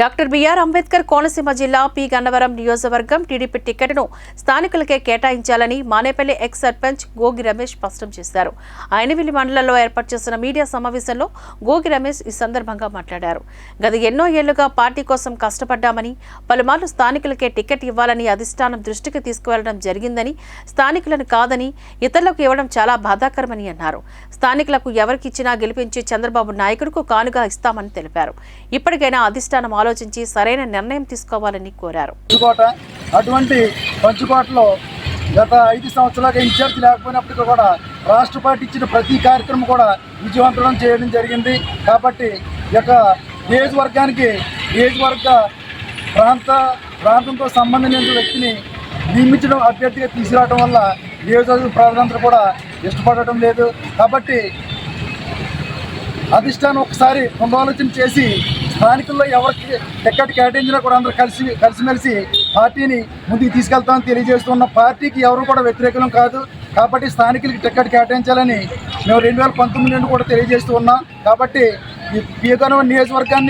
Doctor BR Ambedkar Konaseema జిల్లా P. Gannavaram నియోజకవర్గం TDP టికెట్ను స్థానికులకే కేటాయించాలని మానేపల్లి ఎక్స్ సర్పంచ్ గోగి రమేష్ స్పష్టం చేశారు. ఆయనవిల్లి మండలంలో ఏర్పాటు చేసిన మీడియా సమావేశంలో గోగి రమేష్ ఈ సందర్భంగా మాట్లాడారు. గత ఎన్నో ఏళ్ళుగా పార్టీ కోసం కష్టపడ్డామని పలుమార్లు స్థానికులకే టికెట్ ఇవ్వాలని అధిష్టానం దృష్టికి తీసుకువెళ్ళడం జరిగిందని స్థానికులను కాదని ఇతరులకు ఇవ్వడం చాలా బాధాకరమని అన్నారు. స్థానికులకు ఎవరికి ఇచ్చినా గెలిపించి చంద్రబాబు నాయకుడికి కానుగా ఇస్తామని తెలిపారు. ఇప్పటికైనా అధిష్టానం ఆలోచించి సరైన నిర్ణయం తీసుకోవాలని కోరారు. అటువంటి పంచుకోటలో గత ఐదు సంవత్సరాలుగా ఇన్ఛార్జ్ లేకపోయినప్పటికీ కూడా రాష్ట్ర పార్టీ ఇచ్చిన ప్రతి కార్యక్రమం కూడా విజయవంతం చేయడం జరిగింది. కాబట్టి ఈ యొక్క నియోజకవర్గానికి నియోజకవర్గ ప్రాంత ప్రాంతంతో సంబంధించిన వ్యక్తిని నియమించడం అభ్యర్థిగా తీసుకురావడం వల్ల నియోజకవర్గ ప్రజలందరూ కూడా ఇష్టపడటం లేదు. కాబట్టి అధిష్టానం ఒకసారి పునరాలోచన చేసి స్థానికుల్లో ఎవరికి టికెట్ కేటాయించినా కూడా అందరూ కలిసి కలిసిమెలిసి పార్టీని ముందుకు తీసుకెళ్తామని తెలియజేస్తున్న పార్టీకి ఎవరు కూడా వ్యతిరేకం కాదు. కాబట్టి స్థానికులకి టికెట్ కేటాయించాలని మేము రెండు వేల పంతొమ్మిది నుండి కూడా తెలియజేస్తూ ఉన్నాం. కాబట్టి ఈ పీగనవ నియోజకవర్గాన్ని